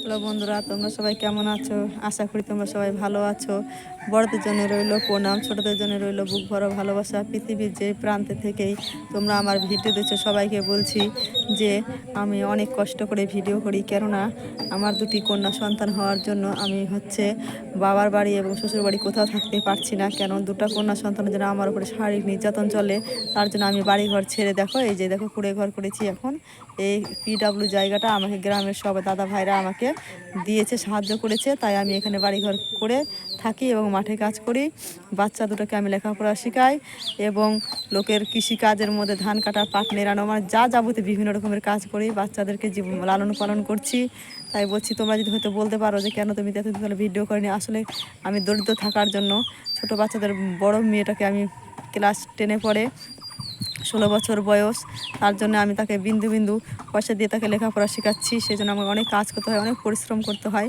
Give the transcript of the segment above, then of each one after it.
Hello বন্ধুরা, তোমরা সবাই কেমন আছো? আশা করি তোমরা সবাই ভালো আছো। বড়দের জন্য রইল প্রণাম, ছোটদের জন্য রইল বুক ভরা ভালোবাসা। পৃথিবীর যে প্রান্তে থেকেই তোমরা আমার ভিডিও দিচ্ছ সবাইকে বলছি যে আমি অনেক কষ্ট করে ভিডিও করি। কেননা আমার দুটি কন্যা সন্তান হওয়ার জন্য আমি হচ্ছে বাবার বাড়ি এবং শ্বশুর বাড়ি কোথাও থাকতে পারছি না। কেন দুটো কন্যা সন্তানের জন্য আমার উপরে শারীরিক নির্যাতন চলে, তার জন্য আমি বাড়ি ঘর ছেড়ে দেখো, এই যে দেখো কুড়ে ঘর করেছি এখন। এই পিডাব্লিউ জায়গাটা আমাকে গ্রামের সব দাদা ভাইরা আমাকে দিয়েছে, সাহায্য করেছে, তাই আমি এখানে বাড়িঘর করে থাকি এবং মাঠে কাজ করি। বাচ্চা দুটোকে আমি লেখাপড়া শেখাই এবং লোকের কৃষি কাজের মধ্যে ধান কাটা, পাট নেড়ানো আমার যা যাবতীয় বিভিন্ন রকমের কাজ করি বাচ্চাদেরকে জীবন লালন পালন করছি। তাই বলছি, তোমরা যদি হয়তো বলতে পারো যে, কেন তুমি এতদিন তাহলে ভিডিও করিনি? আসলে আমি দরিদ্র থাকার জন্য ছোট বাচ্চাদের, বড় মেয়েটাকে আমি ক্লাস টেনে পড়ে ষোলো বছর বয়স, তার জন্য আমি তাকে বিন্দু বিন্দু পয়সা দিয়ে তাকে লেখাপড়া শেখাচ্ছি। সেই জন্য আমাকে অনেক কাজ করতে হয়, অনেক পরিশ্রম করতে হয়।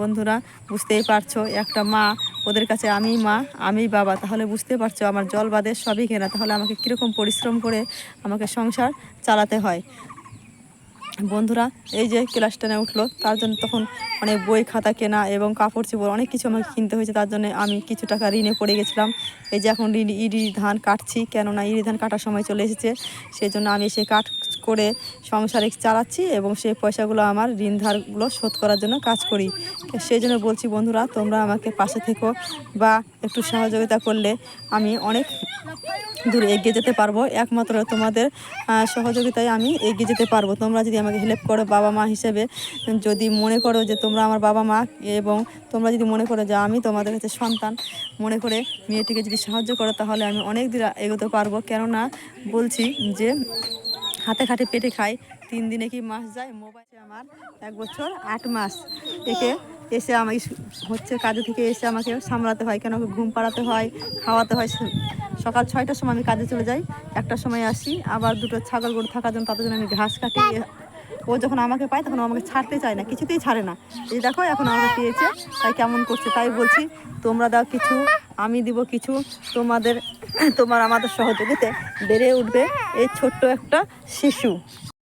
বন্ধুরা, বুঝতেই পারছ, একটা মা, ওদের কাছে আমি মা আমি বাবা। তাহলে বুঝতে পারছ, আমার জল বাদে সবই কেনা তাহলে আমাকে কীরকম পরিশ্রম করে আমাকে সংসার চালাতে হয়। বন্ধুরা, এই যে ক্লাস টেনে উঠল, তার জন্য তখন অনেক বই, খাতা কেনা এবং কাপড় চোপড়, অনেক কিছু আমাকে কিনতে হয়েছে, তার জন্য আমি কিছু টাকা ঋণে পড়ে গেছিলাম। এই যে এখন ঋণ ইডি ধান কাটছি, কেননা ইডি ধান কাটার সময় চলে এসেছে সেই জন্য আমি সে কাট করে সংসারে চালাচ্ছি এবং সেই পয়সাগুলো আমার ঋণ ধারগুলো শোধ করার জন্য কাজ করি। সেই জন্য বলছি, বন্ধুরা, তোমরা আমাকে পাশে থেকো বা একটু সহযোগিতা করলে আমি অনেক দূরে এগিয়ে যেতে পারব। একমাত্র তোমাদের সহযোগিতায় আমি এগিয়ে যেতে পারব। তোমরা যদি আমাকে হেল্প করো বাবা মা হিসেবে। যদি মনে করো যে তোমরা আমার বাবা মা এবং তোমরা যদি মনে করো যে আমি তোমাদের কাছে সন্তান, মনে করে মেয়েটিকে যদি সাহায্য করো তাহলে আমি অনেক দূর এগোতে পারব। কেননা বলছি যে হাতে খাটে পেটে খাই, তিন দিনে কি মাস যায়? মোবাইল আমার এক বছর আট মাস। একে এসে আমাকে হচ্ছে কাজে থেকে এসে আমাকে সামলাতে হয়। কেন ঘুম পাড়াতে হয়, খাওয়াতে হয়। সকাল ছয়টার সময় আমি কাজে চলে যাই। একটার সময় আসি, আবার দুটো ছাগল গরু থাকার জন্য তাদের জন্য আমি ঘাস কাটি ও যখন আমাকে পায় তখন আমাকে ছাড়তে চায় না, কিছুতেই ছাড়ে না। এই দেখো এখন আমাকে পেয়েছে, তাই কেমন করছে তাই বলছি, তোমরা দাও কিছু, আমি দিব কিছু, তোমাদের, তোমার আমাদের সহযোগিতে বেড়ে উঠবে এই ছোট্ট একটা শিশু।